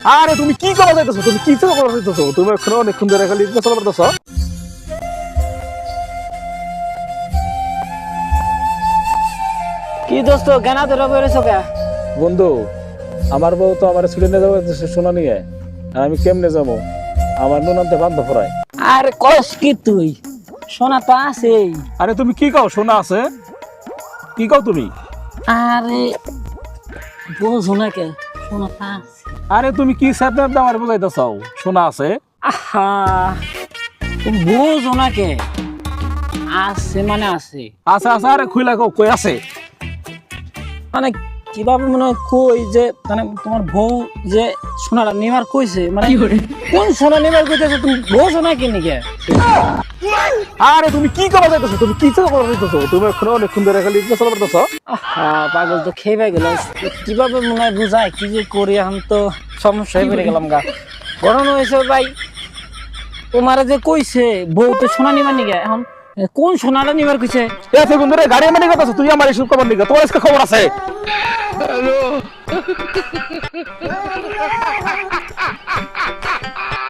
আরে তুমি কি করা যাইতেছো? তুমি কি করা যাইতেছো? তুমি এখনও অনেকক্ষণ ধরে খালি করতেছো কি দোস্ত গানা ধরে বেরোছো কে? বন্ধু আমার বউ তো আমার ছুটে নিয়ে যাব শোনা নিয়ে আর আমি কেমনে যাব? আমার নুনান্তে বান্ধব পড়ায় আরে কস কি তুই? সোনা তো আছেই। আরে তুমি কি কও শোনা আছে? কি কও তুমি? আরে বোঝো না কে? সোনা আছে আরে তুমি কি স্যাপনার আমার বুঝাইতেছাও? শোনা আছে? আহা তুমি বোঝো না কে? আছে মানে আছে। আছে আছে আরে খুইলা কই আছে? মানে কীভাবে মনে হয় কই যে মানে তোমার বউ যে সোনাটা নেবার কইছে মানে কোন সোনা নেবার কইতেছে তুমি? বোঝো না কি নিকে? আরে তুমি কি করা যাইতেছো? তুমি কি করা যাইতেছো? তুমি এখনও অনেকক্ষণ ধরে খালি পেছাল করতেছো আহা পাগল তো খেয়ে গেল। কীভাবে মনে হয় বুঝায়? কি যে করি এখন তো সমস্যায় পড়ে গেলাম গা। ঘটনা হয়েছে ভাই। তোমারে যে কইছে বউ তো সোনা নিবার নিগে এখন কোন সোনাটা নিবার কইছে? এ সেগুন ধরে গাড়ি মানে কথা তুই আমার এসব খবর নিগা তোমার আজকে খবর আছে।